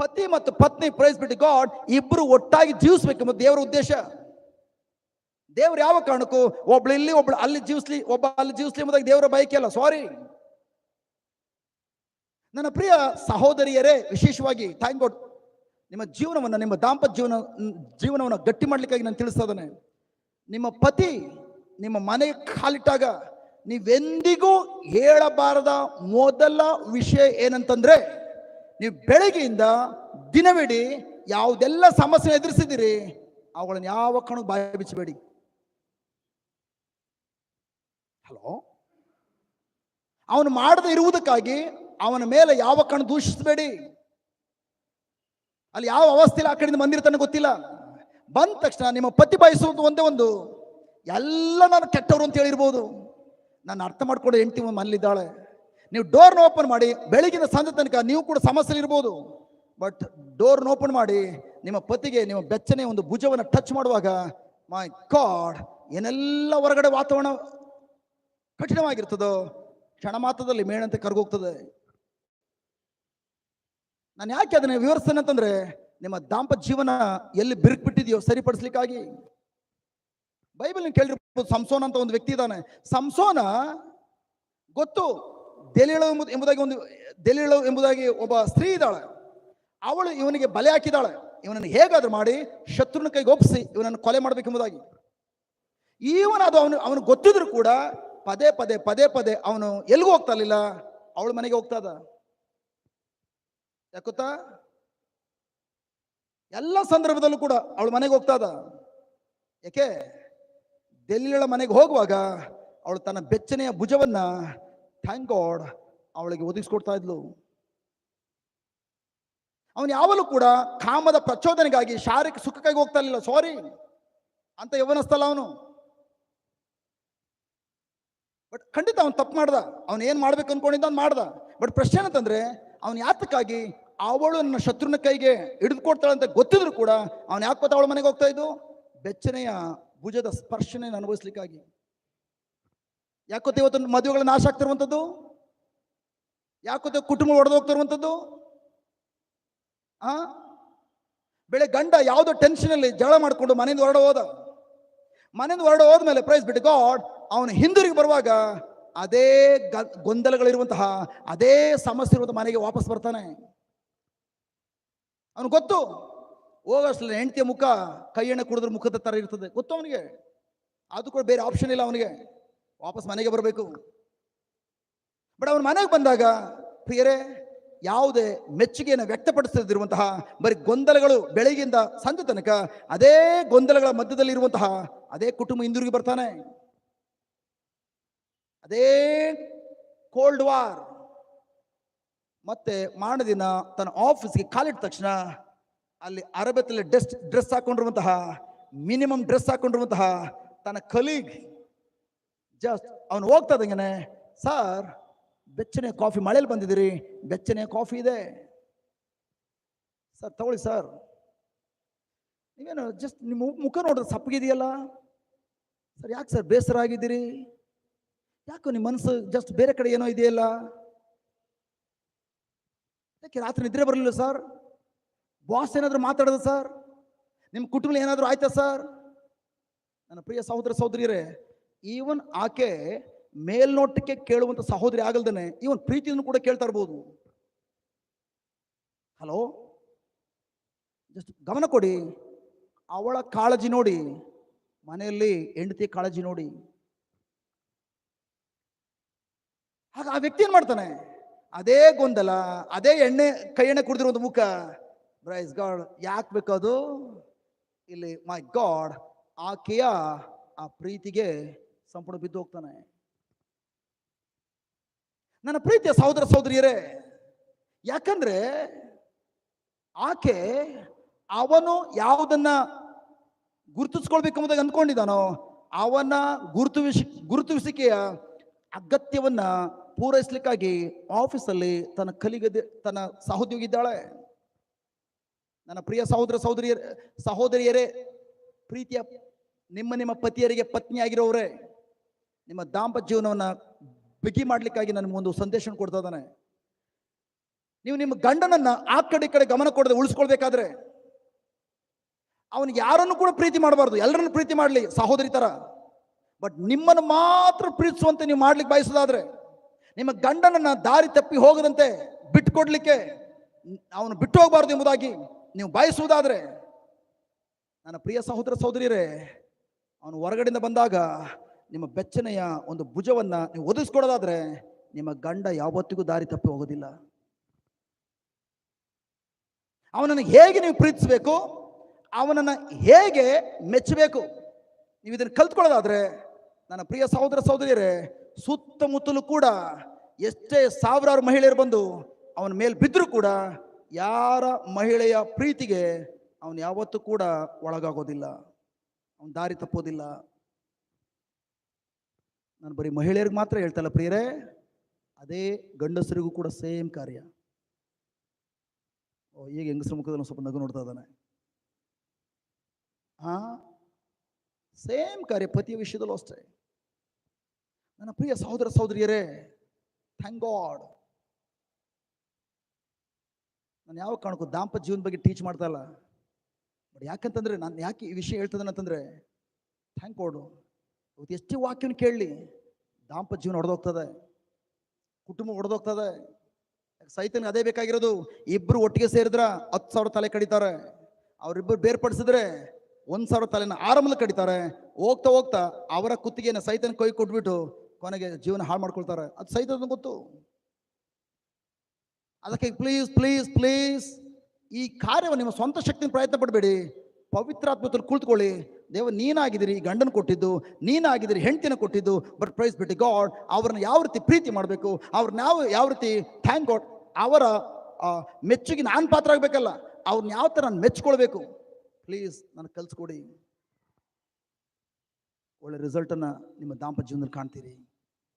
ಪತಿ ಮತ್ತು ಪತ್ನಿ ಪ್ರೈಸ್ ಬಿಟ್ಟು ಗಾಡ್ ಇಬ್ಬರು ಒಟ್ಟಾಗಿ ಜೀವಿಸ್ಬೇಕೆಂಬ ದೇವರ ಉದ್ದೇಶ. ದೇವ್ರು ಯಾವ ಕಾರಣಕ್ಕೂ ಒಬ್ಳು ಇಲ್ಲಿ, ಒಬ್ಳು ಅಲ್ಲಿ ಜೀವಿಸ್ಲಿ, ಒಬ್ಬ ಅಲ್ಲಿ ಜೀವಿಸ್ಲಿ ಎಂಬುದಾಗಿ ದೇವರ ಬಯಕೆ ಅಲ್ಲ. ಸಾರಿ ನನ್ನ ಪ್ರಿಯ ಸಹೋದರಿಯರೇ, ವಿಶೇಷವಾಗಿ ಥ್ಯಾಂಕ್ ಗಾಡ್ ನಿಮ್ಮ ಜೀವನವನ್ನು, ನಿಮ್ಮ ದಾಂಪತ್ಯ ಜೀವನ, ಜೀವನವನ್ನು ಗಟ್ಟಿ ಮಾಡ್ಲಿಕ್ಕಾಗಿ ನಾನು ತಿಳಿಸ್ತಾ ನಿಮ್ಮ ಪತಿ, ನಿಮ್ಮ ಮನೆಗೆ ಕಾಲಿಟ್ಟಾಗ ನೀವೆಂದಿಗೂ ಹೇಳಬಾರದ ಮೊದಲ ವಿಷಯ ಏನಂತಂದ್ರೆ ನೀವು ಬೆಳಗ್ಗೆಯಿಂದ ದಿನವಿಡೀ ಯಾವುದೆಲ್ಲ ಸಮಸ್ಯೆ ಎದುರಿಸಿದಿರಿ ಅವುಗಳನ್ನು ಯಾವ ಕಣ ಬಾಯಿ ಬಿಚ್ಚಬೇಡಿ. ಹಲೋ ಅವನು ಮಾಡದೇ ಇರುವುದಕ್ಕಾಗಿ ಅವನ ಮೇಲೆ ಯಾವ ಕಣ್ಣು ದೂಷಿಸಬೇಡಿ. ಅಲ್ಲಿ ಯಾವ ಅವಸ್ಥೆಯಲ್ಲಿ ಆ ಕಡೆಯಿಂದ ಬಂದಿರ್ತಾನೆ ಗೊತ್ತಿಲ್ಲ. ಬಂದ ತಕ್ಷಣ ನಿಮ್ಮ ಪತಿ ಬಯಸುವುದು ಒಂದೇ ಒಂದು. ಎಲ್ಲ ನಾನು ಕೆಟ್ಟವರು ಅಂತ ಹೇಳಿರ್ಬೋದು. ನಾನು ಅರ್ಥ ಮಾಡ್ಕೊಂಡು ಹೆಂಡ್ತಿ ಮನೇಲಿದ್ದಾಳೆ ನೀವು ಡೋರ್ನ ಓಪನ್ ಮಾಡಿ, ಬೆಳಗಿನ ಸಂಜೆ ತನಕ ನೀವು ಕೂಡ ಸಮಸ್ಯೆ ಇರ್ಬೋದು. ಬಟ್ ಡೋರ್ನ ಓಪನ್ ಮಾಡಿ, ನಿಮ್ಮ ಪತಿಗೆ ನಿಮ್ಮ ಬೆಚ್ಚನೆ ಒಂದು ಭುಜವನ್ನು ಟಚ್ ಮಾಡುವಾಗ ಮೈ ಕಾಡ್ ಏನೆಲ್ಲ ಹೊರಗಡೆ ವಾತಾವರಣ ಕಠಿಣವಾಗಿರ್ತದೋ, ಕ್ಷಣ ಮಾತ್ರದಲ್ಲಿ ಮೇಣಂತೆ ಕರ್ಗೋಗ್ತದೆ. ನಾನು ಯಾಕೆ ಅದನ್ನ ವಿವರಿಸ್ತೇನೆ ಅಂತಂದ್ರೆ, ನಿಮ್ಮ ದಾಂಪತ್ಯ ಜೀವನ ಎಲ್ಲಿ ಬಿರುಕು ಬಿಟ್ಟಿದೆಯೋ ಸರಿಪಡಿಸ್ಲಿಕ್ಕಾಗಿ. ಬೈಬಲ್ ಕೇಳಿರ್ಬೋದು, ಸಂಸೋನ ಅಂತ ಒಂದು ವ್ಯಕ್ತಿ ಇದ್ದಾನೆ. ಸಂಸೋನ ಗೊತ್ತು. ದೆಲಿಳು ಎಂಬುದು ಎಂಬುದಾಗಿ ಒಂದು ದೆಲಿಳು ಎಂಬುದಾಗಿ ಒಬ್ಬ ಸ್ತ್ರೀ ಇದ್ದಾಳೆ. ಅವಳು ಇವನಿಗೆ ಬಲೆ ಹಾಕಿದಾಳೆ ಇವನನ್ನು ಹೇಗಾದ್ರೂ ಮಾಡಿ ಶತ್ರುನ ಕೈಗೆ ಒಪ್ಪಿಸಿ, ಇವನನ್ನು ಕೊಲೆ ಮಾಡಬೇಕೆಂಬುದಾಗಿ. ಈವನ್ ಅದು ಅವನು ಅವನು ಗೊತ್ತಿದ್ರು ಕೂಡ ಪದೇ ಪದೇ ಪದೇ ಪದೇ ಅವನು ಎಲ್ಲಿಗೂ ಹೋಗ್ತಾ ಇರಲಿಲ್ಲ. ಅವಳ ಮನೆಗೆ ಹೋಗ್ತಾ ಇದ್ದ. ಯಾಕೊತ್ತಾ ಎಲ್ಲ ಸಂದರ್ಭದಲ್ಲೂ ಕೂಡ ಅವಳ ಮನೆಗೆ ಹೋಗ್ತಾ ಇದ್ದ. ಯಾಕೆ? ದೆಲ್ಲಿಳ ಮನೆಗೆ ಹೋಗುವಾಗ ಅವಳು ತನ್ನ ಬೆಚ್ಚನೆಯ ಭುಜವನ್ನ ಥ್ಯಾಂಕ್ ಗಾಡ್ ಅವಳಿಗೆ ಒದಗಿಸ್ಕೊಡ್ತಾ ಇದ್ಲು. ಅವನು ಯಾವಲೂ ಕೂಡ ಕಾಮದ ಪ್ರಚೋದನೆಗಾಗಿ ಶಾರೀರಿಕ ಸುಖಕ್ಕಾಗಿ ಹೋಗ್ತಾ ಇರಲಿಲ್ಲ. ಸಾರಿ ಅಂತ ಯವನಸ್ತಲ್ಲ ಅವನು. ಬಟ್ ಖಂಡಿತ ಅವನು ತಪ್ಪು ಮಾಡ್ದ. ಅವನು ಏನು ಮಾಡ್ಬೇಕು ಅನ್ಕೊಂಡಿದ್ದ ಅವ್ನು ಮಾಡ್ದ. ಬಟ್ ಪ್ರಶ್ನೆ ಏನಂತಂದ್ರೆ, ಅವನು ಯಾತಕ್ಕಾಗಿ ಅವಳು ನನ್ನ ಶತ್ರುನ ಕೈಗೆ ಹಿಡಿದುಕೊಡ್ತಾಳೆ ಅಂತ ಗೊತ್ತಿದ್ರು ಕೂಡ ಅವನು ಯಾಕೆ ಗೊತ್ತಾ ಅವಳ ಮನೆಗೆ ಹೋಗ್ತಾ ಇದ್ದು? ಬೆಚ್ಚನೆಯ ಭುಜದ ಸ್ಪರ್ಶನೆ ಅನುಭವಿಸ್ಲಿಕ್ಕಾಗಿ. ಯಾಕೊತ್ತೆ ಇವತ್ತು ಮದುವೆಗಳ ನಾಶ ಆಗ್ತಿರುವಂಥದ್ದು? ಯಾಕೊತ್ತೆ ಕುಟುಂಬ ಒಡೆದು ಹೋಗ್ತಿರುವಂಥದ್ದು? ಆ? ಬೆಳೆ ಗಂಡ ಯಾವುದೋ ಟೆನ್ಷನಲ್ಲಿ ಜಗಳ ಮಾಡಿಕೊಂಡು ಮನೆಯಿಂದ ಹೊರಡ ಹೋದ. ಮನೆಯಿಂದ ಹೊರಡ ಹೋದ್ಮೇಲೆ ಪ್ರೈಸ್ ಬಿಟ್ಟು ಗಾಡ್ ಅವನು ಹಿಂದಿರುಗಿ ಬರುವಾಗ ಅದೇ ಗ- ಗೊಂದಲಗಳಿರುವಂತಹ, ಅದೇ ಸಮಸ್ಯೆ ಇರುವಂಥ ಮನೆಗೆ ವಾಪಸ್ ಬರ್ತಾನೆ. ಅವನು ಗೊತ್ತು ಹೋಗೋಷ್ಟಲ್ಲ ಹೆಂಡತಿಯ ಮುಖ ಕೈ ಎಣ್ಣೆ ಕುಡಿದ್ರೆ ಮುಖದ ತರ ಇರ್ತದೆ. ಗೊತ್ತು ಅವನಿಗೆ? ಅದು ಕೂಡ ಬೇರೆ ಆಪ್ಷನ್ ಇಲ್ಲ ಅವನಿಗೆ. ವಾಪಸ್ ಮನೆಗೆ ಬರಬೇಕು. ಬಟ್ ಅವನ ಮನೆಗೆ ಬಂದಾಗ ಪ್ರಿಯರೇ, ಯಾವುದೇ ಮೆಚ್ಚುಗೆಯನ್ನು ವ್ಯಕ್ತಪಡಿಸದಿರುವಂತಹ ಬರೀ ಗೊಂದಲಗಳು ಬೆಳಗಿಂದ ಸಂಜೆ ತನಕ ಅದೇ ಗೊಂದಲಗಳ ಮಧ್ಯದಲ್ಲಿ ಇರುವಂತಹ ಅದೇ ಕುಟುಂಬ ಹಿಂದಿರುಗಿ ಬರ್ತಾನೆ. ಅದೇ ಕೋಲ್ಡ್ ವಾರ್ ಮತ್ತೆ ದಿನ ತನ್ನ ಆಫೀಸ್ಗೆ ಕಾಲಿಟ್ಟ ತಕ್ಷಣ ಅಲ್ಲಿ ಅರಬತ್ತಲ್ಲಿ ಡ್ರೆಸ್ ಡ್ರೆಸ್ ಹಾಕೊಂಡಿರುವಂತಹ ಮಿನಿಮಮ್ ಡ್ರೆಸ್ ಹಾಕೊಂಡಿರುವಂತಹ ತನ್ನ ಕಲೀಗ್ ಜಸ್ಟ್ ಅವನು ಹೋಗ್ತಾ ಇದ್ದಂಗೆ ಸರ್ ಬೆಚ್ಚನೆ ಕಾಫಿ ಮಳೆಯಲ್ಲಿ ಬಂದಿದ್ದೀರಿ, ಬೆಚ್ಚನೆ ಕಾಫಿ ಇದೆ. ಸರ್ ತಗೊಳ್ಳಿ ಸರ್ ನೀವೇನು ಜಸ್ಟ್ ನಿಮ್ಮ ಮುಖ ನೋಡಿದ್ರೆ ಸಪ್ಪಗಿದೆಯಲ್ಲ? ಸರ್ ಯಾಕೆ ಸರ್ ಬೇಸರ ಆಗಿದ್ದೀರಿ ಯಾಕೋ ನಿಮ್ಮ ಮನಸ್ಸು ಜಸ್ಟ್ ಬೇರೆ ಕಡೆ ಏನೋ ಇದೆಯಲ್ಲ? ಯಾಕೆ ರಾತ್ರಿ ನಿದ್ರೆ ಬರಲಿಲ್ಲ ಸರ್ ಬಾಸ್ ಏನಾದರೂ ಮಾತಾಡೋದು ಸರ್ ನಿಮ್ಮ ಕುಟುಂಬ ಏನಾದರೂ ಆಯ್ತಾ ಸರ್ ನನ್ನ ಪ್ರಿಯ ಸಹೋದರ ಸಹೋದರಿಯರೇ ಈವನ್ ಆಕೆ ಮೇಲ್ನೋಟಕ್ಕೆ ಕೇಳುವಂತ ಸಹೋದರಿ ಆಗಲ್ದೇನೆ, ಈವನ್ ಪ್ರೀತಿಯನ್ನು ಕೂಡ ಕೇಳ್ತಾ ಇರ್ಬೋದು. ಹಲೋ ಜಸ್ಟ್ ಗಮನ ಕೊಡಿ. ಅವಳ ಕಾಳಜಿ ನೋಡಿ. ಮನೆಯಲ್ಲಿ ಹೆಂಡತಿ ಕಾಳಜಿ ನೋಡಿ. ಆಗ ಆ ವ್ಯಕ್ತಿ ಏನ್ ಮಾಡ್ತಾನೆ? ಅದೇ ಗೊಂದಲ, ಅದೇ ಎಣ್ಣೆ ಕೈ ಎಣ್ಣೆ ಕುಡಿದಿರುವಂತ ಮುಖ. ಬ್ರೈಸ್ ಗಾಡ್ ಯಾಕೆ ಬೇಕದು ಇಲ್ಲಿ ಮೈ ಗಾಡ್ ಆಕೆಯ ಆ ಪ್ರೀತಿಗೆ ಸಂಪೂರ್ಣ ಬಿದ್ದು ಹೋಗ್ತಾನೆ. ನನ್ನ ಪ್ರೀತಿಯ ಸಹೋದರ ಸಹೋದರಿಯರೇ, ಯಾಕಂದ್ರೆ ಆಕೆ ಅವನು ಯಾವುದನ್ನ ಗುರುತಿಸ್ಕೊಳ್ಬೇಕೆಂಬುದಾಗಿ ಅಂದ್ಕೊಂಡಿದ್ದಾನೋ, ಅವನ ಗುರುತುವಿಸಿ ಗುರುತಿಸಿಕೆಯ ಅಗತ್ಯವನ್ನ ಪೂರೈಸಲಿಕ್ಕಾಗಿ ಆಫೀಸಲ್ಲಿ ತನ್ನ ಕಲಿಗದೆ, ತನ್ನ ಸಹೋದ್ಯೋಗಿ ಇದ್ದಾಳೆ. ನನ್ನ ಪ್ರಿಯ ಸಹೋದರ ಸಹೋದರಿಯರ, ಸಹೋದರಿಯರೇ, ಪ್ರೀತಿಯ ನಿಮ್ಮ ನಿಮ್ಮ ಪತಿಯರಿಗೆ ಪತ್ನಿಯಾಗಿರೋರೇ ನಿಮ್ಮ ದಾಂಪತ್ಯ ಜೀವನವನ್ನು ಬಿಗಿ ಮಾಡಲಿಕ್ಕಾಗಿ ನನಗೆ ಒಂದು ಸಂದೇಶ ಕೊಡ್ತಾ ಇದ್ದಾನೆ. ನೀವು ನಿಮ್ಮ ಗಂಡನನ್ನ ಆ ಕಡೆ ಈ ಕಡೆ ಗಮನ ಕೊಡದೆ ಉಳಿಸ್ಕೊಳ್ಬೇಕಾದ್ರೆ ಅವನಿಗೆ ಯಾರನ್ನು ಕೂಡ ಪ್ರೀತಿ ಮಾಡಬಾರ್ದು, ಎಲ್ಲರನ್ನು ಪ್ರೀತಿ ಮಾಡಲಿ, ಸಹೋದರಿ ತರ. ಬಟ್ ನಿಮ್ಮನ್ನು ಮಾತ್ರ ಪ್ರೀತಿಸುವಂತೆ ನೀವು ಮಾಡ್ಲಿಕ್ಕೆ ಬಯಸೋದಾದ್ರೆ ನಿಮ್ಮ ಗಂಡನನ್ನ ದಾರಿ ತಪ್ಪಿ ಹೋಗದಂತೆ ಬಿಟ್ಟುಕೊಡ್ಲಿಕ್ಕೆ ಅವನು ಬಿಟ್ಟು ಹೋಗಬಾರ್ದು ಎಂಬುದಾಗಿ ನೀವು ಬಯಸುವುದಾದ್ರೆ ನನ್ನ ಪ್ರಿಯ ಸಹೋದರ ಸಹೋದರಿಯರೇ, ಅವನು ಹೊರಗಡೆಯಿಂದ ಬಂದಾಗ ನಿಮ್ಮ ಬೆಚ್ಚನೆಯ ಒಂದು ಭುಜವನ್ನ ನೀವು ಒದಗಿಸ್ಕೊಡೋದಾದ್ರೆ ನಿಮ್ಮ ಗಂಡ ಯಾವತ್ತಿಗೂ ದಾರಿ ತಪ್ಪಿ ಹೋಗೋದಿಲ್ಲ. ಅವನನ್ನು ಹೇಗೆ ನೀವು ಪ್ರೀತಿಸಬೇಕು? ಅವನನ್ನು ಹೇಗೆ ಮೆಚ್ಚಬೇಕು? ನೀವು ಇದನ್ನು ಕಲ್ತ್ಕೊಳ್ಳೋದಾದ್ರೆ ನನ್ನ ಪ್ರಿಯ ಸಹೋದರ ಸಹೋದರಿಯರೇ, ಸುತ್ತಮುತ್ತಲೂ ಕೂಡ ಎಷ್ಟೇ ಸಾವಿರಾರು ಮಹಿಳೆಯರು ಬಂದು ಅವನ ಮೇಲೆ ಬಿದ್ದರೂ ಕೂಡ ಯಾರ ಮಹಿಳೆಯ ಪ್ರೀತಿಗೆ ಅವನು ಯಾವತ್ತೂ ಕೂಡ ಒಳಗಾಗೋದಿಲ್ಲ. ಅವನು ದಾರಿ ತಪ್ಪೋದಿಲ್ಲ. ನಾನು ಬರೀ ಮಹಿಳೆಯರಿಗೆ ಮಾತ್ರ ಹೇಳ್ತಲ್ಲ ಪ್ರಿಯರೇ, ಅದೇ ಗಂಡಸರಿಗೂ ಕೂಡ ಸೇಮ್ ಕಾರ್ಯ. ಓ, ಈಗ ಹೆಂಗಸರ ಮುಖದಲ್ಲಿ ಸ್ವಲ್ಪ ನಗು ನೋಡ್ತಾ ಇದ್ದಾನೆ. ಹಾ ಸೇಮ್ ಕಾರ್ಯ ಪತಿಯ ವಿಷಯದಲ್ಲೂ ಅಷ್ಟೇ. ನನ್ನ ಪ್ರಿಯ ಸಹೋದರ ಸಹೋದರಿಯರೇ ಥ್ಯಾಂಕ್ ಗಾಡ್ ನಾನು ಯಾವ ಕಾರಣಕ್ಕೂ ದಾಂಪತ್ಯ ಜೀವನ ಬಗ್ಗೆ ಟೀಚ್ ಮಾಡ್ತಾ ಇಲ್ಲ. ಬಟ್ ಯಾಕಂತಂದ್ರೆ, ನಾನು ಯಾಕೆ ಈ ವಿಷಯ ಹೇಳ್ತದನ್ನ ಅಂತಂದ್ರೆ ಥ್ಯಾಂಕ್ ಗಾಡು ಇವತ್ತು ಎಷ್ಟೇ ವಾಕ್ಯನ ಕೇಳಲಿ, ದಾಂಪತ್ಯ ಜೀವನ ಹೊಡೆದೋಗ್ತದೆ ಕುಟುಂಬ ಹೊಡೆದೋಗ್ತದೆ ಸೈತನ್ಗೆ ಅದೇ ಬೇಕಾಗಿರೋದು ಇಬ್ಬರು ಒಟ್ಟಿಗೆ ಸೇರಿದ್ರೆ ಹತ್ತು ಸಾವಿರ ತಲೆ ಕಡಿತಾರೆ, ಅವರಿಬ್ಬರು ಬೇರ್ಪಡಿಸಿದ್ರೆ ಒಂದ್ ಸಾವಿರ ತಲೆನ ಆರಂಭದಲ್ಲಿ ಕಡಿತಾರೆ, ಹೋಗ್ತಾ ಹೋಗ್ತಾ ಅವರ ಕುತ್ತಿಗೆನ ಸೈತನ್ ಕೈ ಕೊಟ್ಬಿಟ್ಟು ಕೊನೆಗೆ ಜೀವನ ಹಾಳು ಮಾಡ್ಕೊಳ್ತಾರೆ. ಅದು ಸೈತನ ಗೊತ್ತು. ಅದಕ್ಕೆ ಪ್ಲೀಸ್ ಪ್ಲೀಸ್ ಪ್ಲೀಸ್ ಈ ಕಾರ್ಯವನ್ನು ನಿಮ್ಮ ಸ್ವಂತ ಶಕ್ತಿನ ಪ್ರಯತ್ನ ಪಡಬೇಡಿ ಪವಿತ್ರಾತ್ಮದಲ್ಲಿ ಕುಳಿತುಕೊಳ್ಳಿ ದೇವ ನೀನಾಗಿದ್ದೀರಿ ಗಂಡನ ಕೊಟ್ಟಿದ್ದು, ನೀನಾಗಿದ್ದೀರಿ, ಹೆಂಡತಿನ ಕೊಟ್ಟಿದ್ದು ಬಟ್ ಪ್ರೈಸ್ ಬಿಟ್ಟು ಗಾಡ್ ಅವ್ರನ್ನ ಯಾವ ರೀತಿ ಪ್ರೀತಿ ಮಾಡಬೇಕು, ಅವ್ರನ್ನ ಯಾವ ಯಾವ ರೀತಿ ಥ್ಯಾಂಕ್ ಗಾಡ್ ಅವರ ಮೆಚ್ಚುಗೆ ನಾನು ಪಾತ್ರ ಆಗಬೇಕಲ್ಲ, ಅವ್ರನ್ನ ಯಾವ ಥರ ನಾನು ಮೆಚ್ಕೊಳ್ಬೇಕು ಪ್ಲೀಸ್ ನನಗೆ ಕಲಿಸ್ಕೊಡಿ. ಒಳ್ಳೆ ರಿಸಲ್ಟನ್ನು ನಿಮ್ಮ ದಾಂಪತ್ಯ ಜೀವನದಲ್ಲಿ ಕಾಣ್ತೀರಿ.